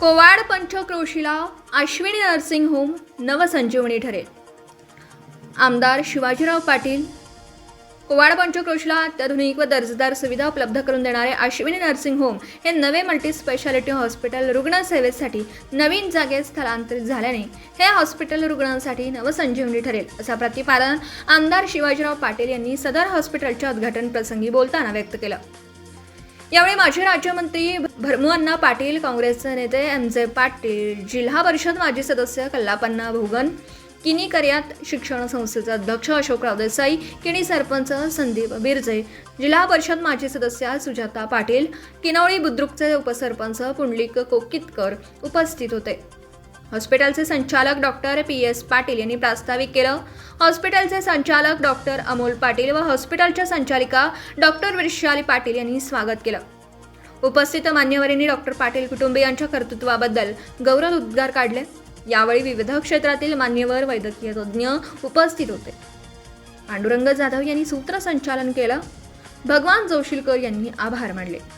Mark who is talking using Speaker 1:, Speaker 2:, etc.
Speaker 1: कोवाड पंचक्रोशीला Ashwini nursing home नवसंजीवनी ठरेल. आमदार शिवाजीराव पाटील कोवाड पंचक्रोशीला अत्याधुनिक व दर्जेदार सुविधा उपलब्ध करून देणारे अश्विनी नर्सिंग होम हे नवे मल्टी स्पेशालिटी हॉस्पिटल रुग्णसेवेसाठी नवीन जागेत स्थलांतरित झाल्याने हे हॉस्पिटल रुग्णांसाठी नवसंजीवनी ठरेल असं प्रतिपादन आमदार शिवाजीराव पाटील यांनी सदर हॉस्पिटलच्या उद्घाटन प्रसंगी बोलताना व्यक्त केलं. यावेळी माजी राज्यमंत्री भरमुअण्णा पाटील काँग्रेसचे नेते एम जे पाटील जिल्हा परिषद माजी सदस्य कल्लापन्ना भोगन किनी कर्यात शिक्षण संस्थेचे अध्यक्ष अशोकराव देसाई किणी सरपंच संदीप बिरजे जिल्हा परिषद माजी सदस्य सुजाता पाटील किनवळी बुद्रुकचे उपसरपंच पुंडलिक कोकितकर उपस्थित होते. हॉस्पिटलचे संचालक डॉक्टर पी एस पाटील यांनी प्रास्ताविक केलं. हॉस्पिटलचे संचालक डॉक्टर अमोल पाटील व हॉस्पिटलच्या संचालिका डॉक्टर वृषाली पाटील यांनी स्वागत केलं. उपस्थित मान्यवरांनी डॉक्टर पाटील कुटुंबियांच्या कर्तृत्वाबद्दल गौरव उद्गार काढले. यावेळी विविध क्षेत्रातील मान्यवर वैद्यकीय तज्ज्ञ उपस्थित होते. पांडुरंग जाधव यांनी सूत्रसंचालन केलं. भगवान जोशीलकर यांनी आभार मानले.